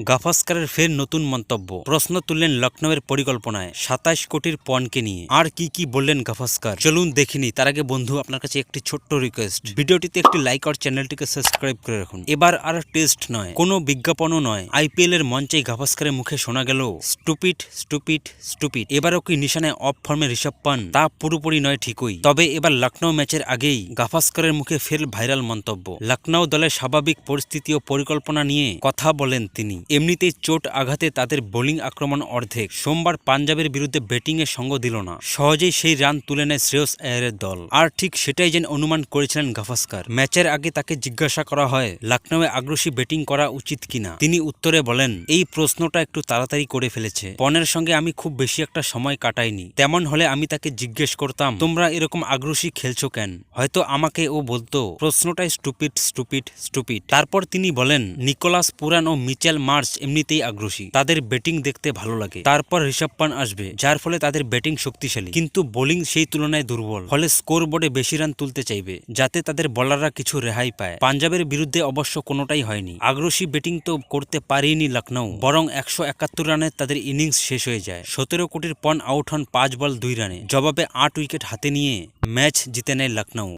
গাভাস্কারের ফের নতুন মন্তব্য। প্রশ্ন তুললেন লখনৌয়ের পরিকল্পনায় সাতাশ কোটির পণকে নিয়ে। আর কি কি বললেন গাভাস্কার? চলুন দেখিনি তার আগে বন্ধু, আপনার কাছে একটি ছোট্ট রিকোয়েস্ট ভিডিওটিতে একটি লাইক আর চ্যানেলটিকে সাবস্ক্রাইব করে রাখুন। এবার আর টেস্ট নয়, কোনো বিজ্ঞাপনও নয়। আইপিএল এর মঞ্চেই গাভাস্কারের মুখে শোনা গেল স্টুপিট স্টুপিট স্টুপিট এবারও কি নিশানায় অফ ফর্মে ঋষভ পান? তা পুরোপুরি নয় ঠিকই। তবে এবার লখনৌ ম্যাচের আগেই গাভাস্কারের মুখে ফের ভাইরাল মন্তব্য। লখনৌ দলের স্বাভাবিক পরিস্থিতি ও পরিকল্পনা নিয়ে কথা বলেন তিনি। এমনিতেই চোট আঘাতে তাদের বোলিং আক্রমণ অর্ধেক। সোমবার পাঞ্জাবের বিরুদ্ধে ব্যাটিং এ সঙ্গ দিল না। সহজেই সেই রান তুলে নেয় শ্রেয়স আয়ারের দল। আর ঠিক সেটাই যেন অনুমান করেছিলেন গাভাস্কার। ম্যাচের আগে তাকে জিজ্ঞাসা করা হয় লখনৌয়ে আগ্রাসী ব্যাটিং করা উচিত কিনা? তিনি উত্তরে বলেন, এই প্রশ্নটা একটু তাড়াতাড়ি করে ফেলেছে। পনেরো সঙ্গে আমি খুব বেশি একটা সময় কাটাইনি। তেমন হলে আমি তাকে জিজ্ঞেস করতাম, তোমরা এরকম আগ্রাসী খেলছো কেন? হয়তো আমাকে ও বলতো, প্রশ্নটাই স্টুপিড স্টুপিড স্টুপিড তারপর তিনি বলেন, নিকোলাস পুরান ও মিচেল মার্চ এমনিতেই আগ্রাসী তাদের ব্যাটিং দেখতে ভালো লাগে। তারপর ঋষভ পান আসবে, যার ফলে তাদের ব্যাটিং শক্তিশালী। কিন্তু বোলিং সেই তুলনায় দুর্বল। ফলে স্কোর বোর্ডে বেশি রান তুলতে চাইবে, যাতে তাদের বলাররা কিছু রেহাই পায়। পাঞ্জাবের বিরুদ্ধে অবশ্য কোনোটাই হয়নি। আগ্রাসী ব্যাটিং তো করতে পারেনি লখনৌ বরং একশো একাত্তর রানে তাদের ইনিংস শেষ হয়ে যায়। সতেরো কোটির পণ আউট হন পাঁচ বল দুই রানে। জবাবে আট উইকেট হাতে নিয়ে ম্যাচ জিতে নেয় লখনৌ